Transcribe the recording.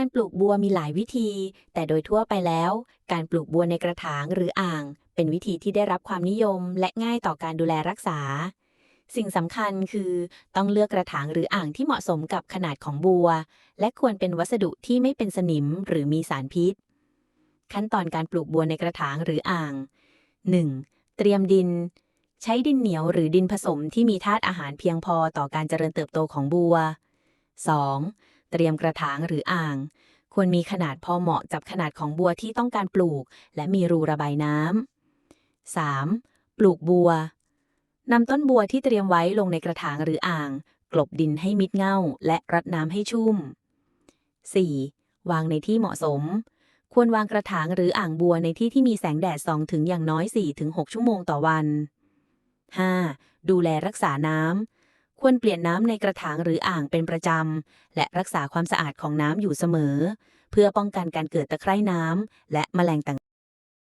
การปลูกบัวมีหลายวิธี แต่โดยทั่วไปแล้ว การปลูกบัวในกระถางหรืออ่าง เป็นวิธีที่ได้รับความนิยม และง่ายต่อการดูแลรักษา สิ่งสำคัญคือต้องเลือกกระถางหรืออ่างที่เหมาะสมกับขนาดของบัว และควรเป็นวัสดุที่ไม่เป็นสนิมหรือมีสารพิษ ขั้นตอนการปลูกบัวในกระถางหรืออ่าง 1. เตรียมดิน ใช้ดินเหนียวหรือดินผสมที่มีธาตุอาหารเพียงพอต่อการเจริญเติบโตของบัว 2. เตรียมกระถางหรืออ่าง ควรมีขนาดพอเหมาะกับขนาดของบัวที่ต้องการปลูก และมีรูระบายน้ำ 3. ปลูกบัวนำต้นบัวที่เตรียมไว้ลงในกระถางหรืออ่าง กลบดินให้มิดเง่า และรดน้ำให้ชุ่ม 4. วางในที่เหมาะสม ควรวางกระถางหรืออ่างบัวในที่ที่มีแสงแดดส่องถึงอย่างน้อย 4-6 ชั่วโมงต่อวัน 5. ดูแลรักษาน้ำ ควรเปลี่ยนน้ำในกระถางหรืออ่างเป็นประจำ และรักษาความสะอาดของน้ำอยู่เสมอ เพื่อป้องกันการเกิดตะไคร่น้ำและแมลงต่าง